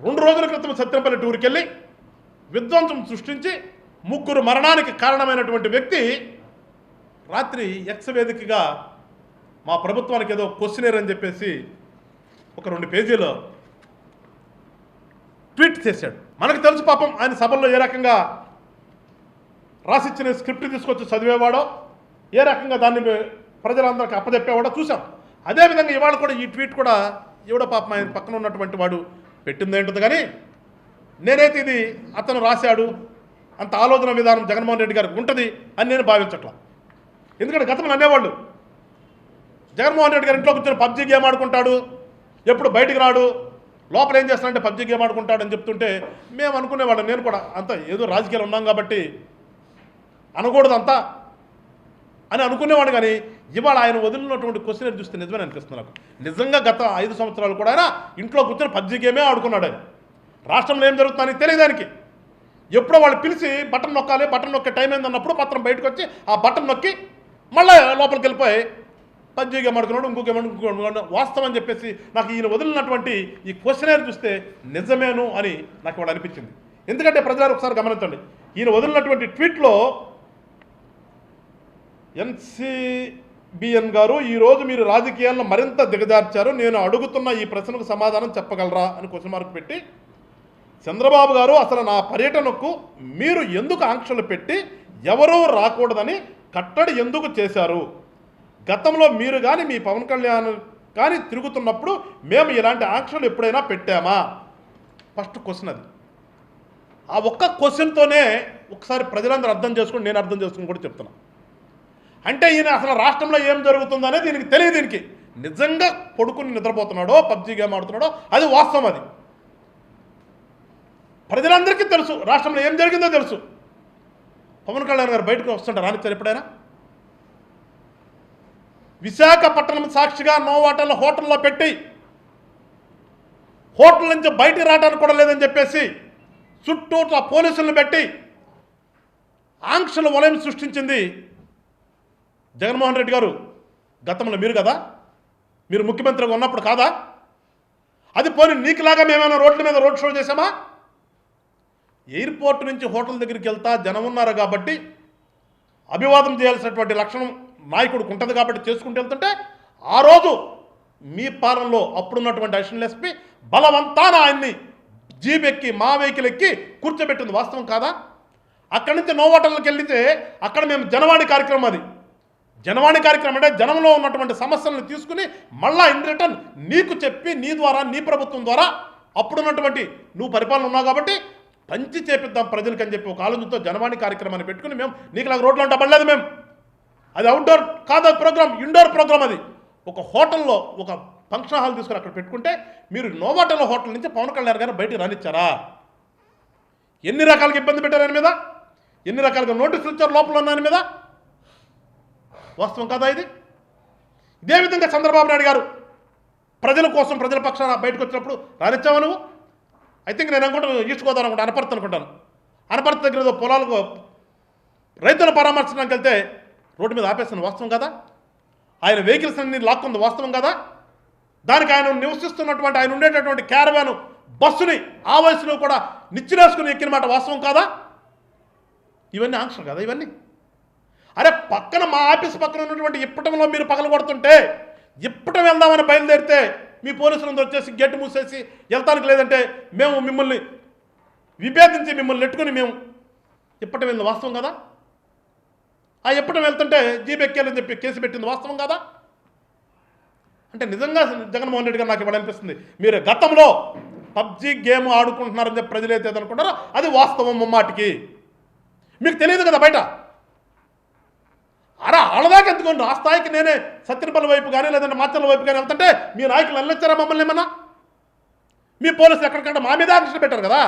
రెండు రోజుల క్రితం సత్యంపల్లి టూర్కి వెళ్ళి విధ్వంసం సృష్టించి ముగ్గురు మరణానికి కారణమైనటువంటి వ్యక్తి రాత్రి ఎక్స్ వేదికగా మా ప్రభుత్వానికి ఏదో క్వశ్చనేర్ అని చెప్పేసి ఒక రెండు పేజీలో ట్వీట్ చేశాడు. మనకు తెలుసు పాపం ఆయన సభల్లో ఏ రకంగా రాసిచ్చిన స్క్రిప్ట్ తీసుకొచ్చి చదివేవాడో ఏ రకంగా దాన్ని ప్రజలందరికీ అప్పచెప్పేవాడో చూసాం అదేవిధంగా ఇవాళ కూడా ఈ ట్వీట్ కూడా ఎవడో పాపం ఆయన పక్కన ఉన్నటువంటి వాడు పెట్టింది ఏంటుంది కానీ నేనైతే ఇది అతను రాశాడు అంత ఆలోచన విధానం జగన్మోహన్ రెడ్డి గారికి ఉంటుంది అని నేను భావించట్లా. ఎందుకంటే గతంలో నమ్మేవాళ్ళు. జగన్మోహన్ రెడ్డి గారి ఇంట్లో కూర్చొని పబ్జీ గేమ్ ఆడుకుంటాడు ఎప్పుడు బయటికి రాడు లోపల ఏం చేస్తాడంటే పబ్జీ గేమ్ ఆడుకుంటాడు అని చెప్తుంటే మేము అనుకునేవాళ్ళం. నేను కూడా అంత ఏదో రాజకీయాలు ఉన్నాం కాబట్టి అనకూడదు అంతా. అని అనుకునేవాడు కానీ ఇవాళ ఆయన వదిలినటువంటి క్వశ్చన్ చూస్తే నిజమే అనిపిస్తుంది నాకు? నిజంగా గత ఐదు సంవత్సరాలు కూడా ఆయన ఇంట్లో కూర్చొని పబ్జీ గేమే ఆడుకున్నాడు ఆయన. రాష్ట్రంలో ఏం జరుగుతుందని తెలియదానికి ఎప్పుడో వాళ్ళు పిలిచి బటన్ నొక్కాలి బటన్ నొక్కే టైం అన్నప్పుడు పత్రం బయటకు వచ్చి ఆ బటన్ నొక్కి మళ్ళీ లోపలికి వెళ్ళిపోయి పబ్జీ గేమ్ ఆడుకున్నాడు ఇంకో గేమ్ ఆడుకున్నాడు వాస్తవం అని చెప్పేసి నాకు ఈయన వదిలినటువంటి ఈ క్వశ్చనేర్ చూస్తే నిజమేను అని నాకు ఇవాళ అనిపించింది. ఎందుకంటే ప్రజలు ఒకసారి గమనించండి ఈయన వదిలినటువంటి ట్వీట్లో ఎన్సిబిఎన్ గారు ఈరోజు మీరు రాజకీయాలను మరింత దిగజార్చారు. నేను అడుగుతున్న ఈ ప్రశ్నకు సమాధానం చెప్పగలరా? అని క్వశ్చన్ మార్క్ పెట్టి చంద్రబాబు గారు అసలు నా పర్యటనకు మీరు ఎందుకు ఆంక్షలు పెట్టి ఎవరూ రాకూడదని కట్టడి ఎందుకు చేశారు? గతంలో మీరు కానీ మీ పవన్ కళ్యాణ్ కానీ తిరుగుతున్నప్పుడు మేము ఇలాంటి ఆంక్షలు ఎప్పుడైనా పెట్టామా? ఫస్ట్ క్వశ్చన్ అది. ఆ ఒక్క క్వశ్చన్తోనే ఒకసారి ప్రజలందరూ అర్థం చేసుకుని నేను అర్థం చేసుకుని కూడా చెప్తున్నాను అంటే ఈయన అసలు రాష్ట్రంలో ఏం జరుగుతుందనే దీనికి తెలియదు దీనికి. నిజంగా కొడుకుని నిద్రపోతున్నాడో పబ్జీ గేమ్ ఆడుతున్నాడో అది వాస్తవం అది. ప్రజలందరికీ తెలుసు రాష్ట్రంలో ఏం జరిగిందో తెలుసు. పవన్ కళ్యాణ్ గారు బయటకు వస్తుంటారు రానిస్తారు ఎప్పుడైనా? విశాఖపట్నం సాక్షిగా నోవాటల్ హోటల్లో పెట్టి హోటల్ నుంచి బయటికి రావడానికి కూడా లేదని చెప్పేసి చుట్టూ పోలీసులను పెట్టి ఆంక్షల వలయం సృష్టించింది జగన్మోహన్ రెడ్డి గారు గతంలో మీరు కదా? మీరు ముఖ్యమంత్రిగా ఉన్నప్పుడు కాదా? అది పోనీ నీకులాగా మేమైనా రోడ్ల మీద రోడ్ షో చేసామా ఎయిర్పోర్ట్ నుంచి హోటల్ దగ్గరికి వెళ్తా జనం ఉన్నారు కాబట్టి అభివాదం చేయాల్సినటువంటి లక్షణం నాయకుడికి ఉంటుంది కాబట్టి చేసుకుంటూ వెళ్తుంటే ఆ రోజు మీ పాలనలో అప్పుడున్నటువంటి అడిషనల్ ఎస్పీ బలవంతాన ఆయన్ని జీప్ ఎక్కి మా వెహికల్ ఎక్కి కూర్చోబెట్టింది. వాస్తవం కాదా? అక్కడి నుంచి నోవాటల్కి వెళ్తే అక్కడ మేము జనవాణి కార్యక్రమం అది. జనవాణి కార్యక్రమం అంటే జనంలో ఉన్నటువంటి సమస్యలను తీసుకుని మళ్ళా ఇన్ రిటర్న్ నీకు చెప్పి నీ ద్వారా నీ ప్రభుత్వం ద్వారా అప్పుడున్నటువంటి నువ్వు పరిపాలన ఉన్నావు కాబట్టి పంచి చేపిద్దాం ప్రజలకి అని చెప్పి ఒక ఆలోచనతో జనవాణి కార్యక్రమాన్ని పెట్టుకుని మేము నీకు నాకు రోడ్లు అంటే పడలేదు మేము. అది అవుట్డోర్ కాదు ప్రోగ్రామ్ ఇండోర్ ప్రోగ్రామ్ అది. ఒక హోటల్లో ఒక ఫంక్షన్ హాల్ తీసుకుని అక్కడ పెట్టుకుంటే మీరు నోవాటల్ హోటల్ నుంచి పవన్ కళ్యాణ్ గారు బయటికి రానిచ్చారా? ఎన్ని రకాలుగా ఇబ్బంది పెట్టారు ఆయన మీద? ఎన్ని రకాలుగా నోటీసులు ఇచ్చారు లోపల ఉన్న ఆయన మీద? వాస్తవం కదా ఇది? ఇదే విధంగా చంద్రబాబు నాయుడు గారు ప్రజల కోసం ప్రజల పక్షాన బయటకు వచ్చినప్పుడు రానిచ్చావా నువ్వు? ఐ థింక్ నేను అనుకుంటాను ఈస్ట్ గోదావరి అనుకుంటా అనపర్తి అనుకుంటాను. అనపర్తి దగ్గర ఏదో పొలాలకు రైతుల పరామర్శనానికి వెళ్తే రోడ్డు మీద ఆపేసిన వాస్తవం కదా? ఆయన వెహికల్స్ అన్ని లాక్కుంది వాస్తవం కదా? దానికి ఆయన నివసిస్తున్నటువంటి ఆయన ఉండేటటువంటి క్యారవాను బస్సుని ఆ వయసులో కూడా నిచ్చినేసుకుని ఎక్కిన మాట వాస్తవం కాదా? ఇవన్నీ ఆంక్షలు కదా ఇవన్నీ? అరే పక్కన మా ఆఫీస్ పక్కన ఉన్నటువంటి ఇప్పటంలో మీరు పగల కొడుతుంటే ఇప్పటం వెళ్దామని బయలుదేరితే మీ పోలీసులందరూ వచ్చేసి గేటు మూసేసి వెళ్తానికి లేదంటే మేము మిమ్మల్ని విభేదించి మిమ్మల్ని నెట్టుకుని మేము ఇప్పటం వెళ్ళింది వాస్తవం కదా? ఆ ఎప్పటం వెళ్తుంటే జీప్ చెప్పి కేసు పెట్టింది వాస్తవం కదా? అంటే నిజంగా జగన్మోహన్ రెడ్డి గారు నాకు ఇవ్వాలనిపిస్తుంది మీరు గతంలో పబ్జీ గేమ్ ఆడుకుంటున్నారని చెప్పి ప్రజలు అయితే అనుకుంటారో అది వాస్తవం ముమ్మాటికి. మీకు తెలియదు కదా బయట? అరా ఆ స్థాయికి నేనే సత్యనపల్లి వైపు కానీ లేదంటే మాచర్ల వైపు కానీ వెళ్తుంటే మీ నాయకులు వెళ్ళొచ్చారా మమ్మల్ని ఏమన్నా? మీ పోలీసులు ఎక్కడికంటే మా మీద ఆకర్షణ పెట్టారు కదా?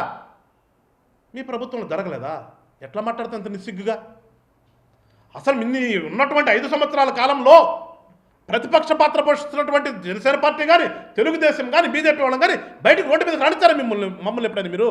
మీ ప్రభుత్వంలో జరగలేదా? ఎట్లా మాట్లాడుతుంది అంత నిస్సిగ్గుగా? అసలు ఇన్ని ఉన్నటువంటి ఐదు సంవత్సరాల కాలంలో ప్రతిపక్ష పాత్ర పోషిస్తున్నటువంటి జనసేన పార్టీ కానీ తెలుగుదేశం కానీ బీజేపీ వాళ్ళని కానీ బయటకు రోడ్డు మీద రాణించారా మిమ్మల్ని మమ్మల్ని ఎప్పుడైనా మీరు?